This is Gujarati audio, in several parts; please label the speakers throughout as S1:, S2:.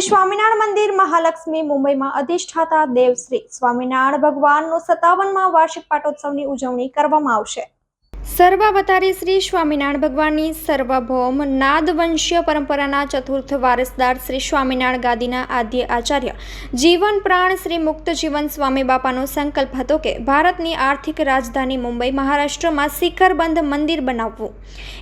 S1: શ્રી સ્વામિનારાયણ મંદિર મહાલક્ષ્મી મુંબઈમાં અધિષ્ઠાતા દેવ શ્રી સ્વામિનારાયણ ભગવાનનો સત્તાવનમાં વાર્ષિક પાટોત્સવની ઉજવણી કરવામાં આવશે. સર્વાવતારી શ્રી સ્વામિનારાયણ ભગવાનની સર્વભૌમ નાદવંશીય પરંપરાના ચતુર્થ વારસદાર શ્રી સ્વામિનારાયણ ગાદીના આદ્ય આચાર્ય જીવન પ્રાણ શ્રી મુક્ત જીવન સ્વામી બાપાનો સંકલ્પ હતો કે ભારતની આર્થિક રાજધાની મુંબઈ મહારાષ્ટ્રમાં શિખરબંધ મંદિર બનાવવું.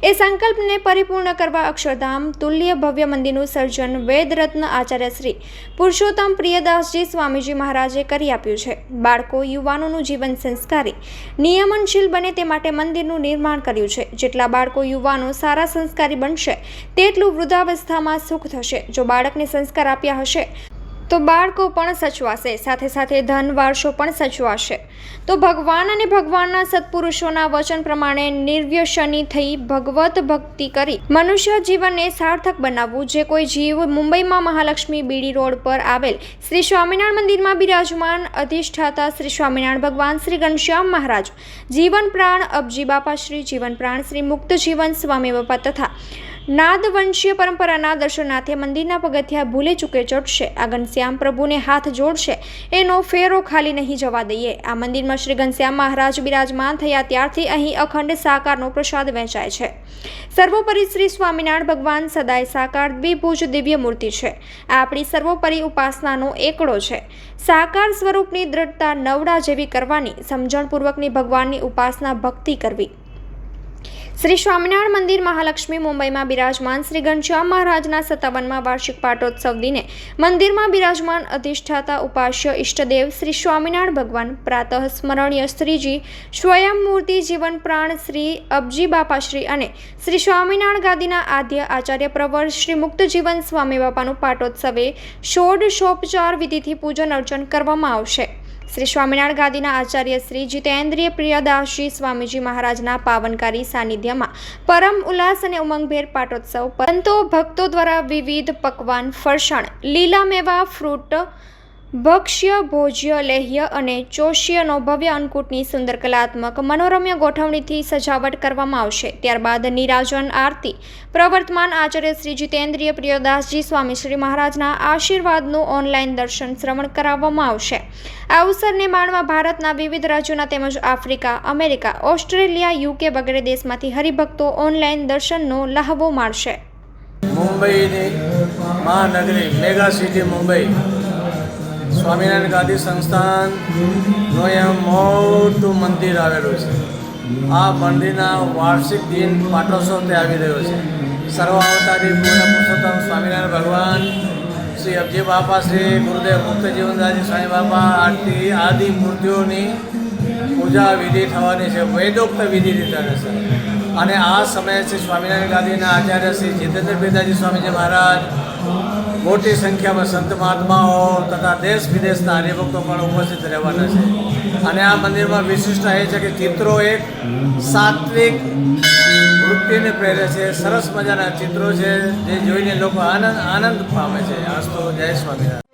S1: એ સંકલ્પને પરિપૂર્ણ કરવા અક્ષરધામ, તુલ્ય ભવ્ય મંદિરનું સર્જન વેદરત્ન આચાર્ય શ્રી પુરુષોત્તમ પ્રિયદાસજી સ્વામીજી મહારાજે કરી આપ્યું છે. બાળકો, યુવાનોનું જીવન સંસ્કારી, નિયમનશીલ બને તે માટે મંદિરનું નિર્માણ કર્યું છે. જેટલા બાળકો, યુવાનો સારા સંસ્કારી બનશે, તેટલું વૃદ્ધાવસ્થામાં સુખ થશે. જો બાળકને સંસ્કાર આપ્યા હશે તો બાળકો પણ સચવાશે, સાથે સાથે ધન વારસો પણ સચવાશે. તો ભગવાન અને ભગવાનના સત્પુરુષોના વચન પ્રમાણે નિર્વ્યસની થઈ ભગવત ભક્તિ કરી મનુષ્ય જીવનને સાર્થક બનાવવું. જે કોઈ જીવ મુંબઈમાં મહાલક્ષ્મી બીડી રોડ પર આવેલ શ્રી સ્વામિનારાયણ મંદિરમાં બિરાજમાન અધિષ્ઠાતા શ્રી સ્વામિનારાયણ ભગવાન શ્રી ઘનશ્યામ મહારાજ, જીવન પ્રાણ અબજી બાપા શ્રી જીવન પ્રાણ, શ્રી મુક્ત જીવન સ્વામી બાપા તથા નાદવંશીય પરંપરાના દર્શનાર્થે મંદિરના પગથિયા ભૂલે ચૂકે ચડશે. આ ઘનશ્યામ પ્રભુને હાથ જોડશે. એનો ફેરો ખાલી નહીં જવા દઈએ. આ મંદિરમાં શ્રી ઘનશ્યામ મહારાજ બિરાજમાન થયા ત્યારથી અહીં અખંડ સાકારનો પ્રસાદ વહેંચાય છે. સર્વોપરી શ્રી સ્વામિનારાયણ ભગવાન સદાય સાકાર દ્વિભુજ દિવ્ય મૂર્તિ છે. આ આપણી સર્વોપરી ઉપાસનાનો એકડો છે. સાકાર સ્વરૂપની દ્રઢતા નવડા જેવી કરવાની, સમજણપૂર્વકની ભગવાનની ઉપાસના ભક્તિ કરવી. શ્રી સ્વામિનારાયણ મંદિર મહાલક્ષ્મી મુંબઈમાં બિરાજમાન શ્રી ઘનશ્યામ મહારાજના સત્તાવનમાં વાર્ષિક પાટોત્સવ દિને મંદિરમાં બિરાજમાન અધિષ્ઠાતા ઉપાસ્ય ઇષ્ટદેવ શ્રી સ્વામિનારાયણ ભગવાન પ્રાતઃ સ્મરણીય શ્રીજી સ્વયંમૂર્તિ જીવન પ્રાણ શ્રી અબજી બાપાશ્રી અને શ્રી સ્વામિનારાયણ ગાદીના આદ્ય આચાર્ય પ્રવર શ્રી મુક્ત જીવન સ્વામી બાપાનું પાટોત્સવે ષોડશોપચાર વિધિથી પૂજન અર્ચન કરવામાં આવશે. શ્રી સ્વામિનારાયણ ગાદીના આચાર્ય શ્રી જીતેન્દ્રિય પ્રિયદાસજી સ્વામીજી મહારાજના પાવનકારી સાનિધ્યમાં પરમ ઉલ્લાસ અને ઉમંગભેર પાટોત્સવ પરંતુ ભક્તો દ્વારા વિવિધ પકવાન ફરસાણ, લીલા મેવા, ફ્રૂટ ભક્ષ્ય, ભોજ્ય, લેહ્ય અને ચોષ્યનો ભવ્ય અન્નકૂટની સુંદર કલાત્મક મનોરમ્ય ગોઠવણીથી સજાવટ કરવામાં આવશે. ત્યારબાદ નિરાજન આરતી. પ્રવર્તમાન આચાર્ય શ્રી જીતેન્દ્રિય પ્રિયદાસજી સ્વામી શ્રી મહારાજના આશીર્વાદનું ઓનલાઈન દર્શન શ્રવણ કરાવવામાં આવશે. આ અવસરને માણવા ભારતના વિવિધ રાજ્યોના તેમજ આફ્રિકા, અમેરિકા, ઓસ્ટ્રેલિયા, યુકે વગેરે દેશમાંથી હરિભક્તો ઓનલાઈન દર્શનનો લહાવો માણશે.
S2: મુંબઈની મહાનગરી મેગા સિટી મુંબઈ સ્વામિનારાયણ ગાંધી સંસ્થાનનું અહીંયા મોટું મંદિર આવેલું છે. આ મંદિરના વાર્ષિક દિન પાટોત્સવ તે આવી રહ્યો છે. સર્વાવતારી પૂર્ણ પુરુષોત્તમ સ્વામિનારાયણ ભગવાન, શ્રી અબજી બાપા, શ્રી ગુરુદેવ મુક્ત જીવનદાસજી સ્વામી બાપા, આરતી, આદિ મૂર્તિઓની પૂજા વિધિ થવાની છે, વેદોક્ત વિધિ રહેશે અને આ સમયે શ્રી સ્વામિનારાયણ ગાંધીના આચાર્ય શ્રી જીતેન્દ્ર પિતાજી સ્વામીજી મહારાજ, મોટી સંખ્યામાં સંત મહાત્માઓ તથા દેશ વિદેશના હરિભક્તો પણ ઉપસ્થિત રહેવાના છે. અને આ મંદિરમાં વિશિષ્ટતા એ છે કે ચિત્રો એક સાત્વિક વૃત્તિને પ્રેરે છે, સરસ મજાના ચિત્રો છે, જે જોઈને લોકો આનંદ આનંદ પામે છે. આસ્તો જય સ્વામિનારાયણ.